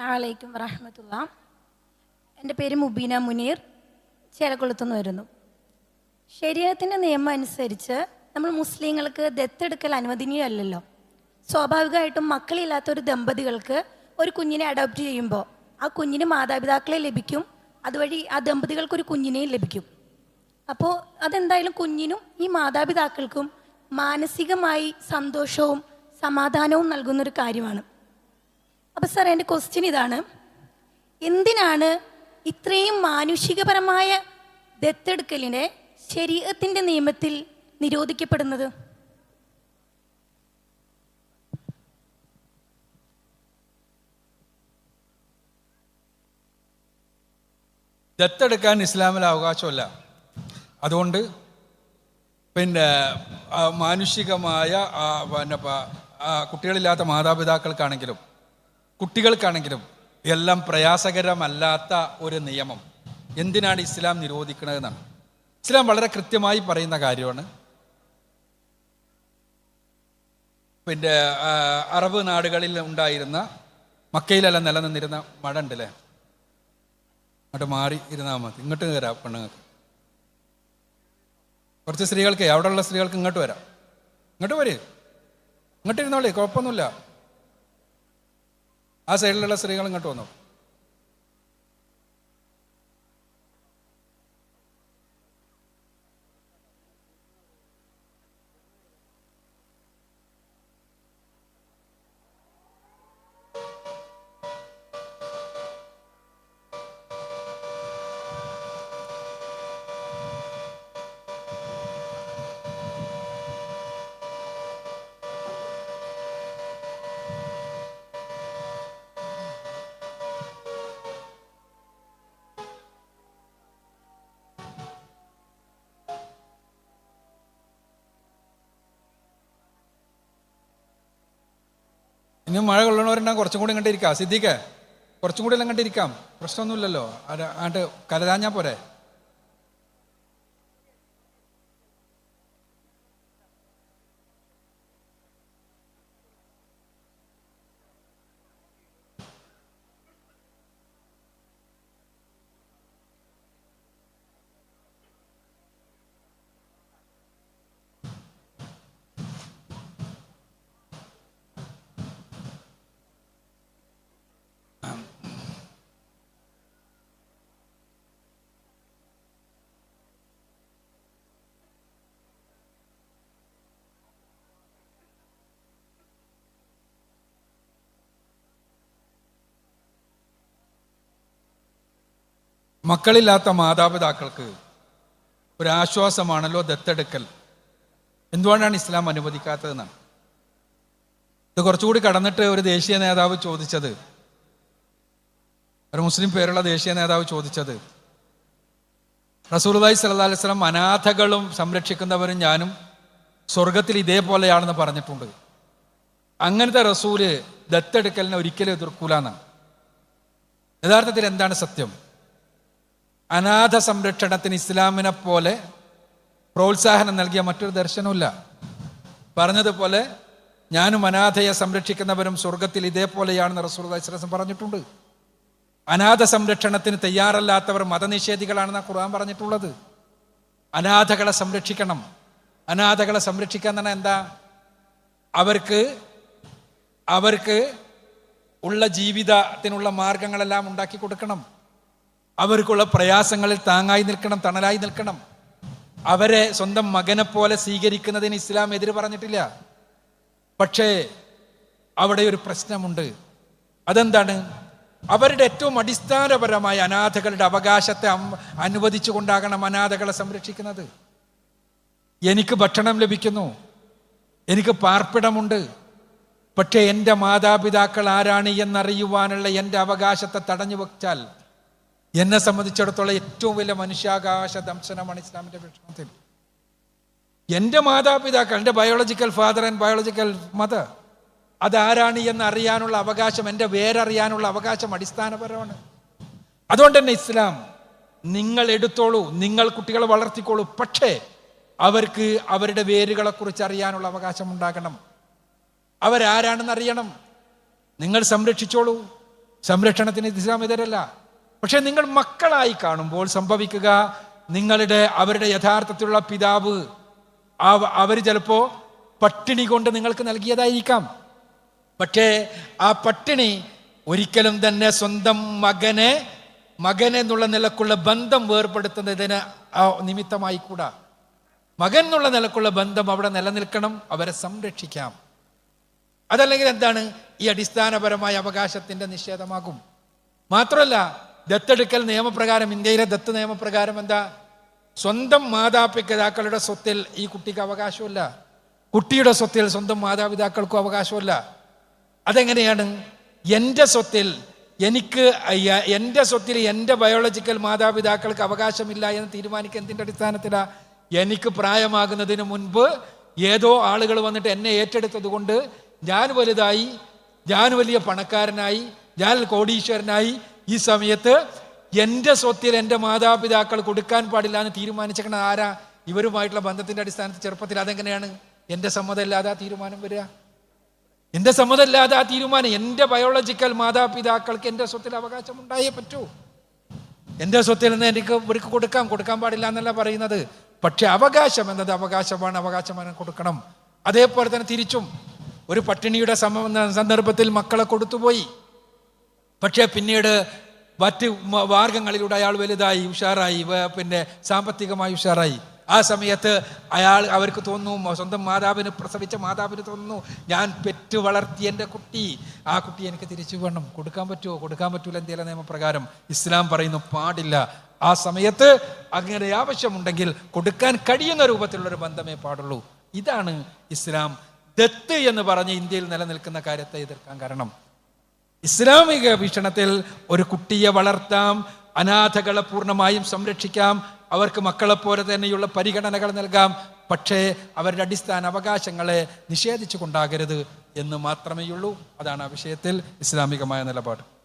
അലൈക്കും വറഹമത്തുള്ള. എന്റെ പേര് മുബീന മുനീർ ചേലക്കുളത്തുനിന്ന് വരുന്നു. ശരീരത്തിന്റെ നിയമം അനുസരിച്ച് നമ്മൾ മുസ്ലിങ്ങൾക്ക് ദത്തെടുക്കൽ അനുവദനീയമല്ലല്ലോ. സ്വാഭാവികമായിട്ടും മക്കളില്ലാത്ത ഒരു ദമ്പതികൾക്ക് ഒരു കുഞ്ഞിനെ അഡോപ്റ്റ് ചെയ്യുമ്പോൾ ആ കുഞ്ഞിന് മാതാപിതാക്കളെ ലഭിക്കും അതുവഴി ആ ദമ്പതികൾക്ക് ഒരു കുഞ്ഞിനെയും ലഭിക്കും. അപ്പോൾ അതെന്തായാലും കുഞ്ഞിനും ഈ മാതാപിതാക്കൾക്കും മാനസികമായി സന്തോഷവും സമാധാനവും നൽകുന്നൊരു കാര്യമാണ്. അപ്പോൾ സാർ എന്റെ ക്വസ്റ്റ്യൻ ഇതാണ്. എന്തിനാണ് ഇത്രയും മാനുഷികപരമായ ദത്തെടുക്കലിനെ ശരീരത്തിന്റെ നിയമത്തിൽ നിരോധിക്കപ്പെടുന്നത്? ദത്തെടുക്കാൻ ഇസ്ലാമിൽ അവകാശമല്ല. അതുകൊണ്ട് പിന്നെ മാനുഷികമായ പിന്നെ കുട്ടികളില്ലാത്ത മാതാപിതാക്കൾക്കാണെങ്കിലും കുട്ടികൾക്കാണെങ്കിലും എല്ലാം പ്രയാസകരമല്ലാത്ത ഒരു നിയമം. എന്തിനാണ് ഇസ്ലാം നിരോധിക്കുന്നതെന്നാണ് ഇസ്ലാം വളരെ കൃത്യമായി പറയുന്ന കാര്യമാണ്. പിന്നെ അറബ് നാടുകളിൽ ഉണ്ടായിരുന്ന മക്കയിലെല്ലാം നിലനിന്നിരുന്ന മഴ ഉണ്ടല്ലേ അങ്ങോട്ട് മാറി ഇരുന്നാൽ മതി. ഇങ്ങോട്ട് വരാം പെണ്ണുങ്ങൾക്ക്. കുറച്ച് സ്ത്രീകൾക്ക് അവിടെയുള്ള സ്ത്രീകൾക്ക് ഇങ്ങോട്ട് വരാം. ഇങ്ങോട്ട് വരേ. ഇങ്ങോട്ട് ഇരുന്നോളേ കുഴപ്പമൊന്നുമില്ല. ആ സൈഡിലുള്ള സ്ത്രീകൾ ഇങ്ങോട്ട് വന്നോ? ഇനി മഴ കൊള്ളണവരുണ്ടെങ്കിൽ കുറച്ചും കൂടി ഇങ്ങോട്ട് ഇരിക്കാം. സിദ്ദിഖ് കുറച്ചും കൂടി എല്ലാം ഇങ്ങോട്ട് ഇരിക്കാം. പ്രശ്നമൊന്നുമില്ലല്ലോ. അങ്ങോട്ട് കലരാഞ്ഞാ പോരെ. മക്കളില്ലാത്ത മാതാപിതാക്കൾക്ക് ഒരാശ്വാസമാണല്ലോ ദത്തെടുക്കൽ. എന്തുകൊണ്ടാണ് ഇസ്ലാം അനുവദിക്കാത്തതെന്നാണ്? ഇത് കുറച്ചുകൂടി കടന്നിട്ട് ഒരു ദേശീയ നേതാവ് ചോദിച്ചത്. ഒരു മുസ്ലിം പേരുള്ള ദേശീയ നേതാവ് ചോദിച്ചത്. റസൂർദായി സല്ലാ അലൈഹി സ്വലം അനാഥകളും സംരക്ഷിക്കുന്നവരും ഞാനും സ്വർഗത്തിൽ ഇതേപോലെയാണെന്ന് പറഞ്ഞിട്ടുണ്ട്. അങ്ങനത്തെ റസൂൽ ദത്തെടുക്കലിനെ ഒരിക്കലും എതിർക്കൂലെന്നാണ് യഥാർത്ഥത്തിൽ എന്താണ് സത്യം? അനാഥ സംരക്ഷണത്തിന് ഇസ്ലാമിനെ പോലെ പ്രോത്സാഹനം നൽകിയ മറ്റൊരു ദർശനമില്ല പറഞ്ഞതുപോലെ ഞാനും അനാഥയെ സംരക്ഷിക്കുന്നവരും സ്വർഗത്തിൽ ഇതേപോലെയാണെന്ന് റസൂൽ വസ്ലം പറഞ്ഞിട്ടുണ്ട്. അനാഥ സംരക്ഷണത്തിന് തയ്യാറല്ലാത്തവർ മതനിഷേധികളാണെന്ന് ഖുർആൻ പറഞ്ഞിട്ടുള്ളത്. അനാഥകളെ സംരക്ഷിക്കണം. അനാഥകളെ സംരക്ഷിക്കാൻ തന്നെ എന്താ? അവർക്ക് അവർക്ക് ഉള്ള ജീവിതത്തിനുള്ള മാർഗങ്ങളെല്ലാം ഉണ്ടാക്കി കൊടുക്കണം. അവർക്കുള്ള പ്രയാസങ്ങളിൽ താങ്ങായി നിൽക്കണം തണലായി നിൽക്കണം. അവരെ സ്വന്തം മകനെ പോലെ സ്വീകരിക്കുന്നതിന് ഇസ്ലാം എതിര് പറഞ്ഞിട്ടില്ല. പക്ഷേ അവിടെ ഒരു പ്രശ്നമുണ്ട്. അതെന്താണ്? അവരുടെ ഏറ്റവും അടിസ്ഥാനപരമായ അനാഥകളുടെ അവകാശത്തെ അനുവദിച്ചു കൊണ്ടാകണം അനാഥകളെ സംരക്ഷിക്കുന്നത്. എനിക്ക് ഭക്ഷണം ലഭിക്കുന്നു. എനിക്ക് പാർപ്പിടമുണ്ട്. പക്ഷേ എന്റെ മാതാപിതാക്കൾ ആരാണ് എന്നറിയുവാനുള്ള എന്റെ അവകാശത്തെ തടഞ്ഞു വെച്ചാൽ എന്നെ സംബന്ധിച്ചിടത്തോളം ഏറ്റവും വലിയ മനുഷ്യാകാശ ദംശനമാണ് ഇസ്ലാമിന്റെ വീക്ഷണത്തിൽ എന്റെ മാതാപിതാക്കൾ എന്റെ biological father and biological mother അതാരാണ് എന്ന് അറിയാനുള്ള അവകാശം എന്റെ വേരറിയാനുള്ള അവകാശം അടിസ്ഥാനപരമാണ്. അതുകൊണ്ട് തന്നെ ഇസ്ലാം നിങ്ങൾ എടുത്തോളൂ നിങ്ങൾ കുട്ടികളെ വളർത്തിക്കോളൂ പക്ഷേ അവർക്ക് അവരുടെ വേരുകളെ കുറിച്ച് അറിയാനുള്ള അവകാശം ഉണ്ടാകണം. അവരാരാണെന്ന് അറിയണം നിങ്ങൾ സംരക്ഷിച്ചോളൂ. സംരക്ഷണത്തിന് ഇസ്ലാം എതിരല്ല. പക്ഷെ നിങ്ങൾ മക്കളായി കാണുമ്പോൾ സംഭവിക്കുക നിങ്ങളുടെ അവരുടെ യഥാർത്ഥത്തിലുള്ള പിതാവ് അവർ ചിലപ്പോൾ പട്ടിണി കൊണ്ട് നിങ്ങൾക്ക് നൽകിയതായിരിക്കാം. പക്ഷേ ആ പട്ടിണി ഒരിക്കലും തന്നെ സ്വന്തം മകനെ മകൻ എന്നുള്ള നിലക്കുള്ള ബന്ധം വേർപ്പെടുത്തുന്നതിന് നിമിത്തമായി കൂടാ മകൻ എന്നുള്ള നിലക്കുള്ള ബന്ധം അവിടെ നിലനിൽക്കണം അവരെ സംരക്ഷിക്കാം. അതല്ലെങ്കിൽ എന്താണ്? ഈ അടിസ്ഥാനപരമായ അവകാശത്തിന്റെ നിഷേധമാകും. മാത്രമല്ല ദത്തെടുക്കൽ നിയമപ്രകാരം ഇന്ത്യയിലെ ദത്ത് നിയമപ്രകാരം എന്താ? സ്വന്തം മാതാപിതാക്കളുടെ സ്വത്തിൽ ഈ കുട്ടിക്ക് അവകാശമില്ല. കുട്ടിയുടെ സ്വത്തിൽ സ്വന്തം മാതാപിതാക്കൾക്കും അവകാശമില്ല. അതെങ്ങനെയാണ്? എന്റെ സ്വത്തിൽ എനിക്ക് എന്റെ സ്വത്തിൽ എന്റെ ബയോളജിക്കൽ മാതാപിതാക്കൾക്ക് അവകാശമില്ല എന്ന് തീരുമാനിക്കുക എന്തിന്റെ അടിസ്ഥാനത്തിലാണ് എനിക്ക് പ്രായമാകുന്നതിന് മുൻപ് ഏതോ ആളുകൾ വന്നിട്ട് എന്നെ ഏറ്റെടുത്തത് കൊണ്ട് ഞാൻ വലുതായി ഞാൻ വലിയ പണക്കാരനായി ഞാൻ കോടീശ്വരനായി ഈ സമയത്ത് എന്റെ സ്വത്തിൽ എന്റെ മാതാപിതാക്കൾ കൊടുക്കാൻ പാടില്ല എന്ന് തീരുമാനിച്ചേക്കണ ആരാ? ഇവരുമായിട്ടുള്ള ബന്ധത്തിന്റെ അടിസ്ഥാനത്തിൽ ചെറുപ്പത്തിൽ അതെങ്ങനെയാണ്? എന്റെ സമ്മതമില്ലാതെ ആ തീരുമാനം വരിക. എന്റെ സമ്മതമില്ലാതെ ആ തീരുമാനം എന്റെ ബയോളജിക്കൽ മാതാപിതാക്കൾക്ക് എന്റെ സ്വത്തിൽ അവകാശം ഉണ്ടായേ പറ്റൂ. എന്റെ സ്വത്തിൽ നിന്ന് എനിക്ക് ഇവർക്ക് കൊടുക്കാം കൊടുക്കാൻ പാടില്ല എന്നല്ല പറയുന്നത്. പക്ഷെ അവകാശം എന്നത് അവകാശമാണ് അവകാശമാണ് കൊടുക്കണം. അതേപോലെ തന്നെ തിരിച്ചും ഒരു പട്ടിണിയുടെ സന്ദർഭത്തിൽ മക്കളെ കൊടുത്തുപോയി. പക്ഷേ പിന്നീട് മറ്റ് മാർഗങ്ങളിലൂടെ അയാൾ വലുതായി ഉഷാറായി പിന്നെ സാമ്പത്തികമായി ഉഷാറായി. ആ സമയത്ത് അയാൾ അവർക്ക് തോന്നുന്നു സ്വന്തം മാതാവിന് പ്രസവിച്ച മാതാവിന് തോന്നുന്നു ഞാൻ പെറ്റു വളർത്തിയ എന്റെ കുട്ടി. ആ കുട്ടി എനിക്ക് തിരിച്ചു വേണം. കൊടുക്കാൻ പറ്റുമോ? കൊടുക്കാൻ പറ്റൂല എന്തെങ്കിലും നിയമപ്രകാരം ഇസ്ലാം പറയുന്നു പാടില്ല. ആ സമയത്ത് അങ്ങനെ ആവശ്യമുണ്ടെങ്കിൽ കൊടുക്കാൻ കഴിയുന്ന രൂപത്തിലുള്ളൊരു ബന്ധമേ പാടുള്ളൂ. ഇതാണ് ഇസ്ലാം ദത്ത് എന്ന് പറഞ്ഞ് ഇന്ത്യയിൽ നിലനിൽക്കുന്ന കാര്യത്തെ എതിർക്കാൻ കാരണം. ഇസ്ലാമിക വീക്ഷണത്തിൽ ഒരു കുട്ടിയെ വളർത്താം അനാഥകളെ പൂർണമായും സംരക്ഷിക്കാം അവർക്ക് മക്കളെപ്പോലെ തന്നെയുള്ള പരിഗണനകൾ നൽകാം പക്ഷേ അവരുടെ അടിസ്ഥാന അവകാശങ്ങളെ നിഷേധിച്ചു കൊണ്ടാകരുത് എന്ന് മാത്രമേയുള്ളൂ. അതാണ് ആ വിഷയത്തിൽ ഇസ്ലാമികമായ നിലപാട്.